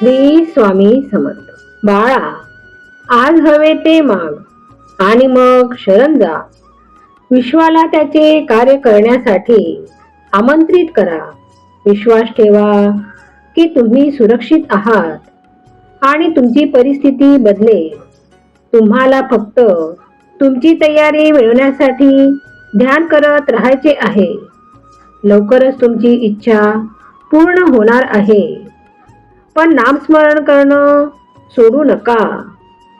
श्री स्वामी समर्थ. बाळा आज हवे ते माग. आणि मग शरण जा. विश्वाला त्याचे कार्य करण्यासाठी आमंत्रित करा. विश्वास ठेवा की तुम्ही सुरक्षित आहात आणि तुमची परिस्थिती बदलेल तुम्हाला फक्त तुमची तयारी मिळवण्यासाठी ध्यान करत राहायचे आहे. लवकरच तुमची इच्छा पूर्ण होणार आहे. पण नामस्मरण करणं सोडू नका.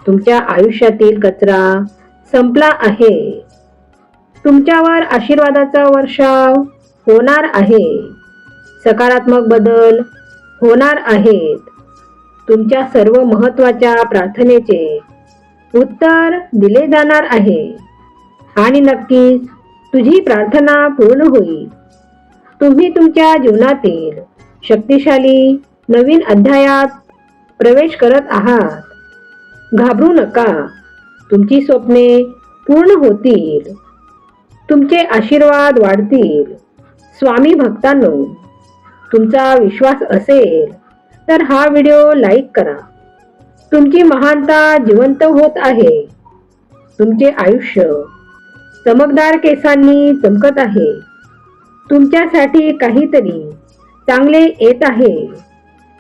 तुमच्या आयुष्यातील कचरा संपला आहे. तुमच्यावर आशीर्वादाचा वर्षाव होणार आहे. सकारात्मक बदल होणार आहेत. तुमच्या सर्व महत्त्वाच्या प्रार्थनेचे उत्तर दिले जाणार आहे. आणि नक्कीच तुझी प्रार्थना पूर्ण होईल. तुम्ही तुमच्या जीवनातील शक्तिशाली नवीन अध्यायात प्रवेश करत आहात. घाबरू नका. तुमची स्वप्ने पूर्ण होतील. तुमचे आशीर्वाद वाढतील. स्वामी भक्तांनो तुमचा विश्वास असेल तर हा व्हिडिओ लाईक करा. तुमची महानता जिवंत होत आहे. तुमचे आयुष्य चमकदार केसांनी चमकत आहे. तुमच्यासाठी काहीतरी चांगले येत आहे.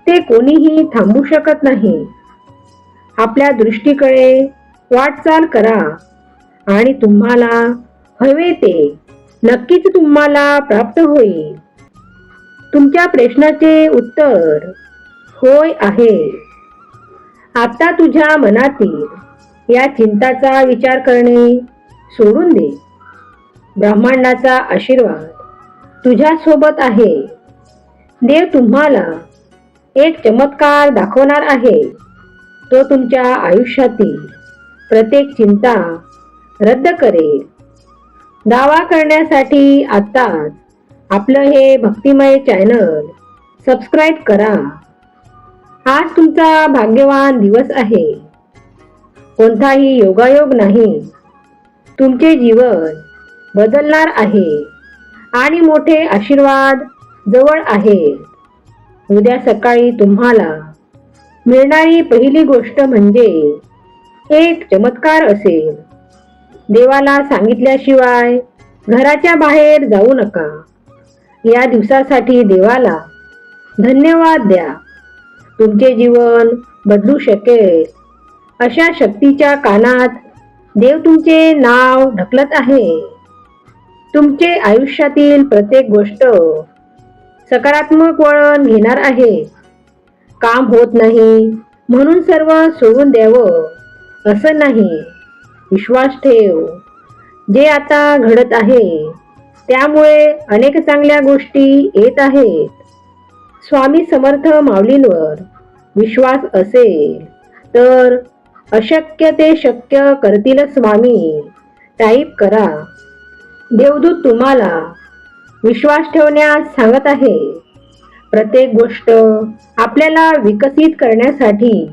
ते कोणीही थांबू शकत नाही. आपल्या दृष्टीकडे वाटचाल करा आणि तुम्हाला हवे ते नक्कीच तुम्हाला प्राप्त होईल. तुमच्या प्रश्नाचे उत्तर होय आहे. आता तुझ्या मनातील या चिंताचा विचार करणे सोडून दे. ब्रह्मांडाचा आशीर्वाद तुझ्यासोबत आहे. देव तुम्हाला एक चमत्कार दाखवणार आहे. तो तुमच्या आयुष्यातील प्रत्येक चिंता रद्द करेल. दावा करण्यासाठी आत्ताच आपलं हे भक्तिमय चॅनल सबस्क्राईब करा. आज तुमचा भाग्यवान दिवस आहे. कोणताही योगायोग नाही. तुमचे जीवन बदलणार आहे. आणि मोठे आशीर्वाद जवळ आहे. उद्या सकाळी तुम्हाला मिळणारी पहिली गोष्ट म्हणजे एक चमत्कार असेल. देवाला सांगितल्याशिवाय घराच्या बाहेर जाऊ नका. या दिवसासाठी देवाला धन्यवाद द्या. तुमचे जीवन बदलू शकेल. अशा शक्तीच्या कानात देव तुमचे नाव ढकलत आहे. तुमचे आयुष्यातील प्रत्येक गोष्ट सकारात्मक वळण घेणार आहे. काम होत नाही म्हणून सर्व सोडून द्यावं. असं नाही. विश्वास ठेव. जे आता घडत आहे त्यामुळे अनेक चांगल्या गोष्टी येत आहेत. स्वामी समर्थ माऊलींवर विश्वास असेल तर अशक्य ते शक्य करतील स्वामी टाईप करा. देवदूत तुम्हाला विश्वास ठेवण्यास सांगत आहे. प्रत्येक गोष्ट आपल्याला विकसित करण्यासाठी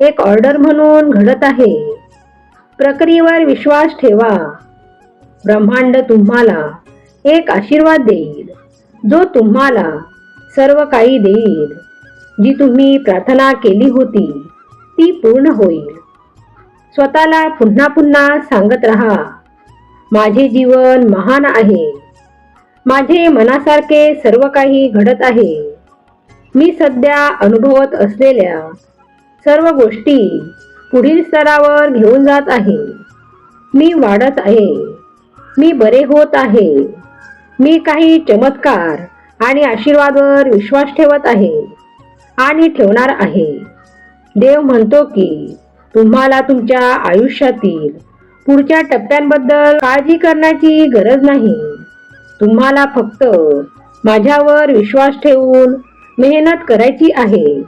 एक ऑर्डर म्हणून घडत आहे. प्रक्रियेवर विश्वास ठेवा. ब्रह्मांड तुम्हाला एक आशीर्वाद देईल. जो तुम्हाला सर्व काही देईल. जी तुम्ही प्रार्थना केली होती ती पूर्ण होईल. स्वतःला पुन्हा पुन्हा सांगत राहा. माझे जीवन महान आहे. माझे मनासारखे सर्व काही घडत आहे. मी सध्या अनुभवत असलेल्या सर्व गोष्टी पुढील स्तरावर घेऊन जात आहे. मी वाढत आहे. मी बरे होत आहे. मी काही चमत्कार आणि आशीर्वादवर विश्वास ठेवत आहे आणि ठेवणार आहे. देव म्हणतो की तुम्हाला तुमच्या आयुष्यातील पुढच्या टप्प्यांबद्दल काळजी करण्याची गरज नाही. तुम्हाला फक्त माझ्यावर विश्वास ठेवून मेहनत करायची आहे.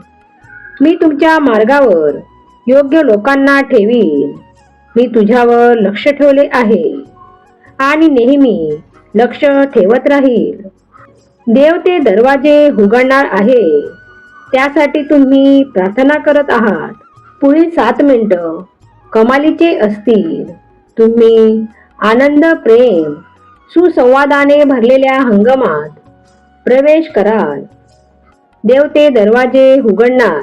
मी तुमच्या मार्गावर योग्य लोकांना ठेवीन. मी तुझ्यावर लक्ष ठेवले आहे आणि नेहमी लक्ष ठेवत राहील. देव ते दरवाजे उघडणार आहे. त्यासाठी तुम्ही प्रार्थना करत आहात. पुढील सात मिनिटं कमालीचे असतील. तुम्ही आनंद प्रेम सुसंवादाने भरलेल्या हंगामात प्रवेश कराल. देवते दरवाजे उघडणार.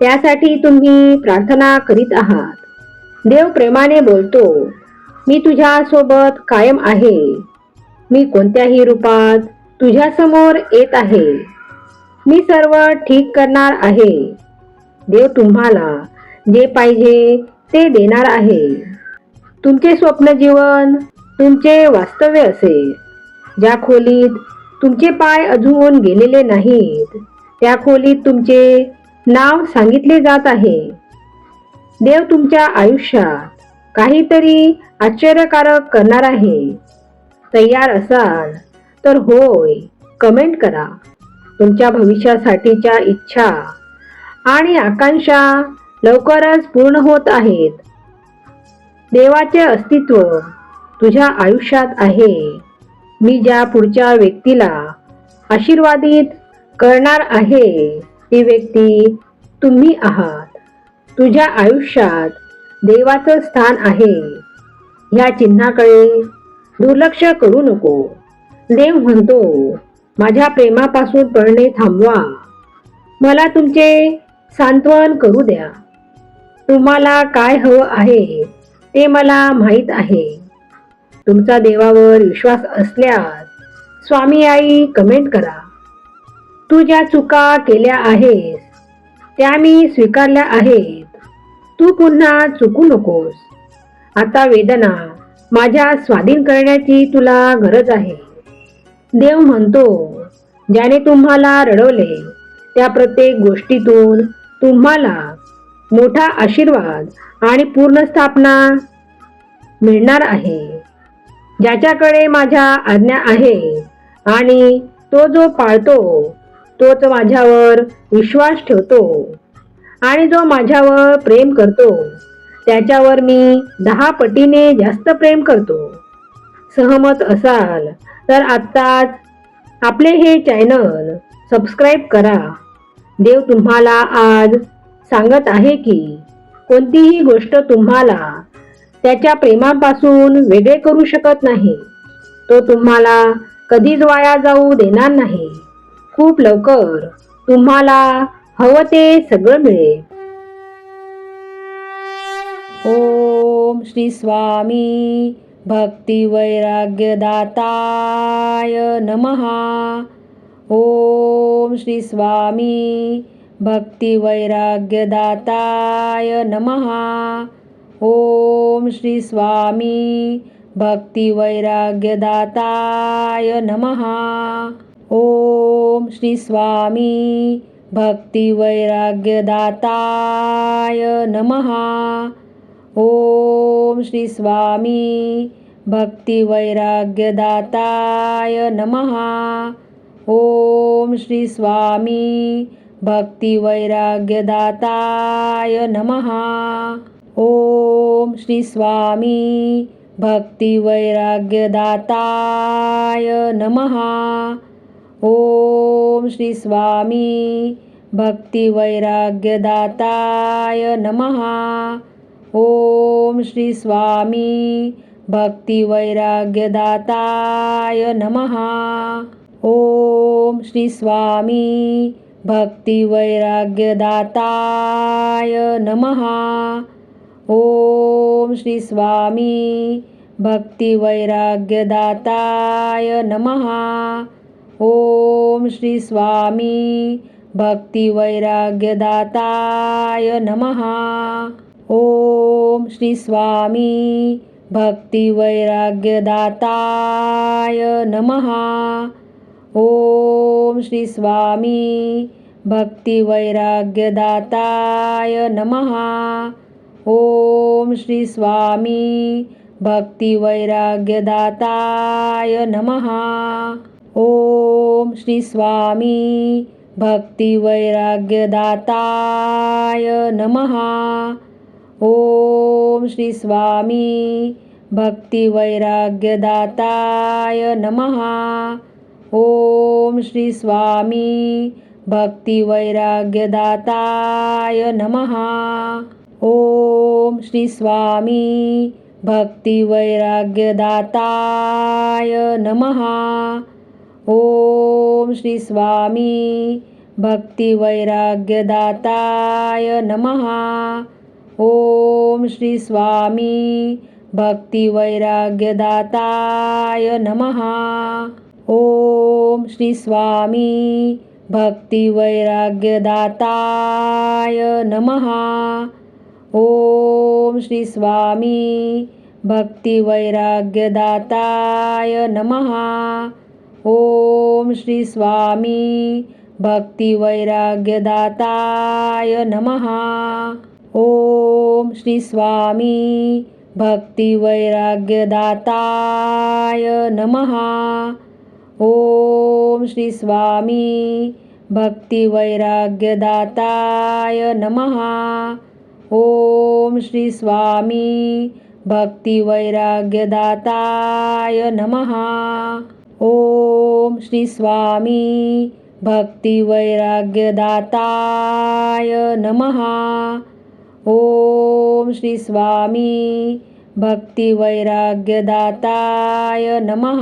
त्यासाठी तुम्ही प्रार्थना करीत आहात. देव प्रेमाने बोलतो मी तुझ्या सोबत कायम आहे. मी कोणत्याही रूपात तुझ्यासमोर येत आहे. मी सर्व ठीक करणार आहे. देव तुम्हाला जे पाहिजे ते देणार आहे. तुमचे स्वप्न जीवन तुमचे वास्तव्य असेल ज्या खोलीत तुमचे पाय अजून गेलेले नाहीत त्या खोलीत तुमचे नाव सांगितले जात आहे. देव तुमच्या आयुष्यात काहीतरी आश्चर्यकारक करणार आहे. तयार असाल तर होय कमेंट करा. तुमच्या भविष्यासाठीच्या इच्छा आणि आकांक्षा लवकरच पूर्ण होत आहेत. देवाचे अस्तित्व तुझ्या आयुष्यात आहे. मी ज्या पुढच्या व्यक्तीला आशीर्वादित करणार आहे ती व्यक्ती तुम्ही आहात. तुझ्या आयुष्यात देवाचं स्थान आहे. ह्या चिन्हाकडे दुर्लक्ष करू नको. देव म्हणतो माझ्या प्रेमापासून पळणे थांबवा. मला तुमचे सांत्वन करू द्या. तुम्हाला काय हवं आहे ते मला माहीत आहे. तुमचा देवावर विश्वास असल्यास स्वामी आई कमेंट करा. तू ज्या चुका केल्या आहेस त्या मी स्वीकारल्या आहेत. तू पुन्हा चुकू नकोस. आता वेदना माझ्या स्वाधीन करण्याची तुला गरज आहे. देव म्हणतो ज्याने तुम्हाला रडवले त्या प्रत्येक गोष्टीतून तुम्हाला मोठा आशीर्वाद आणि पूर्ण स्थापना मिळणार आहे. ज्याच्याकडे माझ्या आज्ञा आहे आणि तो जो पाळतो तोच माझ्यावर विश्वास ठेवतो आणि जो माझ्यावर प्रेम करतो त्याच्यावर मी दहा पटीने जास्त प्रेम करतो. सहमत असाल तर आत्ताच आपले हे चॅनल सबस्क्राईब करा. देव तुम्हाला आज सांगत आहे की कोणतीही गोष्ट तुम्हाला त्याच्या प्रेमापासून वेगळे करू शकत नाही. तो तुम्हाला कधीच वाया जाऊ देणार नाही. खूप लवकर तुम्हाला हवं ते सगळं मिळेल. ओम श्री स्वामी भक्ती वैराग्यदाताय नमहा ओम श्री स्वामी भक्ती नमः. नमहा ओम श्री स्वामी भक्ती वैराग्यदाताय नमहा ओम श्री स्वामी भक्ती वैराग्यदाताय नमहा ओम श्री स्वामी भक्ती वैराग्यदाताय नमहा ओम श्री स्वामी भक्ती वैराग्यदाताय नमहा ओम श्री स्वामी भक्ती वैराग्यदाताय नमहा ओम श्री स्वामी भक्ती नमहा ओम श्री स्वामी भक्ती वैराग्यदाताय नमहा ओम श्री स्वामी भक्ती नमहा ओम श्री स्वामी भक्ती वैराग्यदाताय नमहा ओम श्री स्वामी भक्ती वैराग्यदाताय नमहा ओम श्री स्वामी भक्ती नमहा ओम श्री स्वामी भक्ती नमहा ओम श्री स्वामी भक्तिवैराग्यदाताय नमः। ॐ श्री स्वामी भक्तिवैराग्यदाताय नमः। ॐ श्री स्वामी भक्तिवैराग्यदाताय नमः। ॐ श्री स्वामी भक्तिवैराग्यदाताय नमः। ओम श्री स्वामी भक्ती वैराग्यदाताय नमहा ओम श्री स्वामी भक्तिवैराग्यदाताय नमः। ॐ श्री स्वामी भक्तिवैराग्यदाताय नमः। ॐ श्री स्वामी भक्तिवैराग्यदाताय नमः। ॐ श्री स्वामी भक्तिवैराग्यदाताय नमः। ॐ श्री स्वामी भक्तिवैराग्यदाताय नमः। ॐ श्री स्वामी भक्तिवैराग्यदाताय नमः। ॐ श्री स्वामी भक्तिवैराग्यदाताय नमः। ओम श्री स्वामी भक्ती वैराग्यदाताय नमहा ओम श्री स्वामी भक्ती वैराग्यदाताय नमहा ओम श्री स्वामी भक्तिवैराग्यदाताय नमः।